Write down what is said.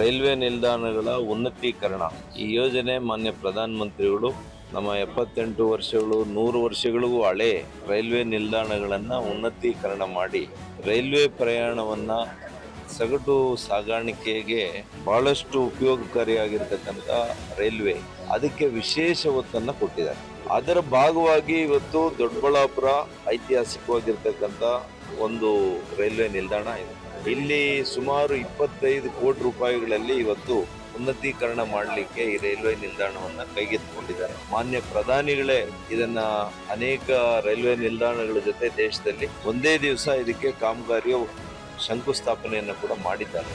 Railway ನಿಲ್ದಾಣಗಳ ಉನ್ನತೀಕರಣ. ಈ ಯೋಜನೆ ಮಾನ್ಯ ಪ್ರಧಾನ ಮಂತ್ರಿಗಳು ನಮ್ಮ ಎಪ್ಪತ್ತೆಂಟು ವರ್ಷಗಳು, ನೂರು ವರ್ಷಗಳಿಗೂ ಹಳೆ ರೈಲ್ವೆ ನಿಲ್ದಾಣಗಳನ್ನು ಉನ್ನತೀಕರಣ ಮಾಡಿ, ರೈಲ್ವೆ ಪ್ರಯಾಣವನ್ನು ಸಗಟು ಸಾಗಾಣಿಕೆಗೆ ಬಹಳಷ್ಟು ಉಪಯೋಗಕಾರಿಯಾಗಿರ್ತಕ್ಕಂಥ ರೈಲ್ವೆ ಅದಕ್ಕೆ ವಿಶೇಷ ಒತ್ತನ್ನು ಕೊಟ್ಟಿದ್ದಾರೆ. ಅದರ ಭಾಗವಾಗಿ ಇವತ್ತು ದೊಡ್ಡಬಳ್ಳಾಪುರ ಐತಿಹಾಸಿಕವಾಗಿರ್ತಕ್ಕಂಥ ಒಂದು ರೈಲ್ವೆ ನಿಲ್ದಾಣ ಇದೆ. ಇಲ್ಲಿ ಸುಮಾರು ಇಪ್ಪತ್ತೈದು ಕೋಟಿ ರೂಪಾಯಿಗಳಲ್ಲಿ ಇವತ್ತು ಉನ್ನತೀಕರಣ ಮಾಡಲಿಕ್ಕೆ ಈ ರೈಲ್ವೆ ನಿಲ್ದಾಣವನ್ನು ಕೈಗೆತ್ತಿಕೊಂಡಿದ್ದಾರೆ. ಮಾನ್ಯ ಪ್ರಧಾನಿಗಳೇ ಇದನ್ನ ಅನೇಕ ರೈಲ್ವೆ ನಿಲ್ದಾಣಗಳ ಜೊತೆ ದೇಶದಲ್ಲಿ ಒಂದೇ ದಿವಸ ಇದಕ್ಕೆ ಕಾಮಗಾರಿಯು ಶಂಕುಸ್ಥಾಪನೆಯನ್ನು ಕೂಡ ಮಾಡಿದ್ದಾರೆ.